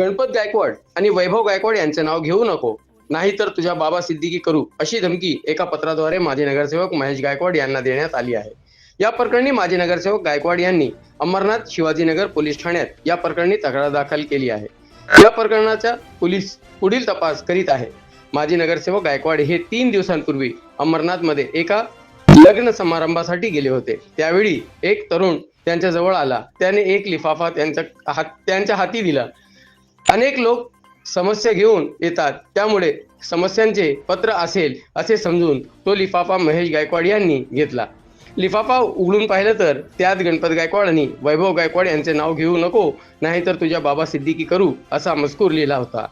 गणपत गायकवाड आणि वैभव गायकवाड यांचे नाव घेऊ नको. नाहीतर तुझ्या बाबा सिद्दीकी करू अशी धमकी एका पत्राद्वारे माजी नगरसेवक महेश गायकवाड यांना देण्यात आली आहे. या प्रकरणी माजी नगरसेवक गायकवाड यांनी अंबरनाथ शिवाजीनगर पोलीस ठाण्यात या प्रकरणी तक्रार दाखल केली आहे. या प्रकरणाचा पोलीस पुढील तपास करीत आहे. माजी नगरसेवक गायकवाड हे तीन दिवसांपूर्वी अंबरनाथमध्ये एका लग्न समारंभासाठी गेले होते. त्यावेळी एक तरुण त्यांच्या जवळ आला. त्याने एक लिफाफा त्यांच्या हात त्यांच्या हाती दिला. अनेक लोक समस्या घेऊन येतात. त्यामुळे समस्यांचे पत्र असेल असे समजून तो लिफाफा महेश गायकवाड यांनी घेतला. लिफाफा उघडून पाहिलं तर त्यात गणपत गायकवाड आणि वैभव गायकवाड यांचे नाव घेऊ नको नाहीतर तुझ्या बाबा सिद्दीकी करू असा मजकूर लिहिला होता.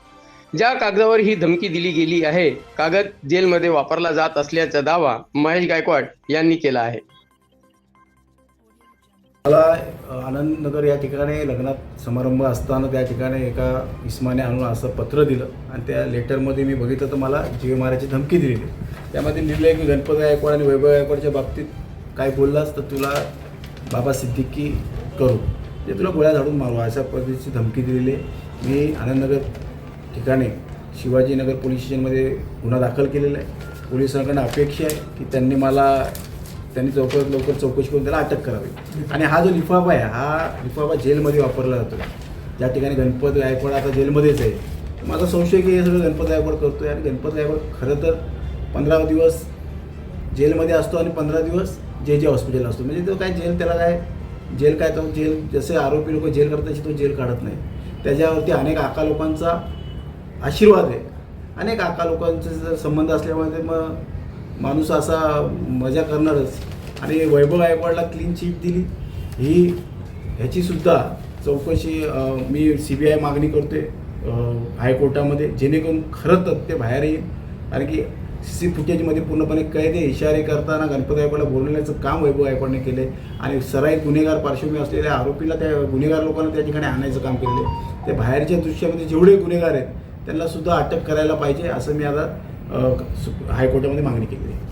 ज्या कागदावर ही धमकी दिली गेली आहे कागद जेलमध्ये वापरला जात असल्याचा दावा महेश गायकवाड यांनी केला आहे. मला आनंदनगर या ठिकाणी लग्नात समारंभ असताना त्या ठिकाणी एका इस्माने आणून असं पत्र दिलं आणि त्या लेटरमध्ये मी बघितलं तर मला जीव मारायची धमकी दिलेली. त्यामध्ये लिहिलं की गणपत गायकवाड आणि वैभव गायकवाडच्या बाबतीत काय बोललास तर तुला बाबा सिद्दीकी करू. ते तुला गोळ्या झाडून मारू अशा पद्धतीची धमकी दिलेली आहे. मी आनंदनगर ठिकाणी शिवाजीनगर पोलीस स्टेशनमध्ये गुन्हा दाखल केलेला आहे. पोलिसांकडून अपेक्षा आहे की त्यांनी मला त्यांनी लवकरात लवकर चौकशी करून त्याला अटक करावी. आणि हा जो लिफाफा आहे हा लिफाफा जेलमध्ये वापरला जातो. ज्या ठिकाणी गणपत गायकवाड आता जेलमध्येच आहे. माझा संशय की हे सगळं गणपत गायकवाड करतो आहे आणि गणपत गायकवाड खरं तर पंधरा दिवस जेलमध्ये असतो आणि पंधरा दिवस जे जे हॉस्पिटल असतो. म्हणजे तो काय जेल त्याला काय जेल काय तो जेल जसे आरोपी लोक जेल करतात तसे तो जेल काढत नाही. त्याच्यावरती अनेक आका लोकांचा आशीर्वाद आहे. अनेक आका लोकांचे जर संबंध असल्यामुळे ते मग माणूस असा मजा करणारच. आणि वैभव गायकवाडला क्लीन चीट दिली. ही ह्याचीसुद्धा चौकशी मी सी बी आय मागणी करतोय हायकोर्टामध्ये जेणेकरून खरं तथ्य बाहेर येईल. कारण की सी फुटेजमध्ये पूर्णपणे कैदे इशारे करताना गणपती गायकवाडला बोलवण्याचं काम वैभव गायकवाडने केलं आहे आणि सराई गुन्हेगार पार्श्वभूमी असलेल्या आरोपीला त्या गुन्हेगार लोकांना त्या ठिकाणी आणायचं काम केले ते बाहेरच्या दृश्यामध्ये जेवढे गुन्हेगार आहेत त्यांना सुद्धा अटक करायला पाहिजे असं मी आता हायकोर्टामध्ये मागणी केली आहे.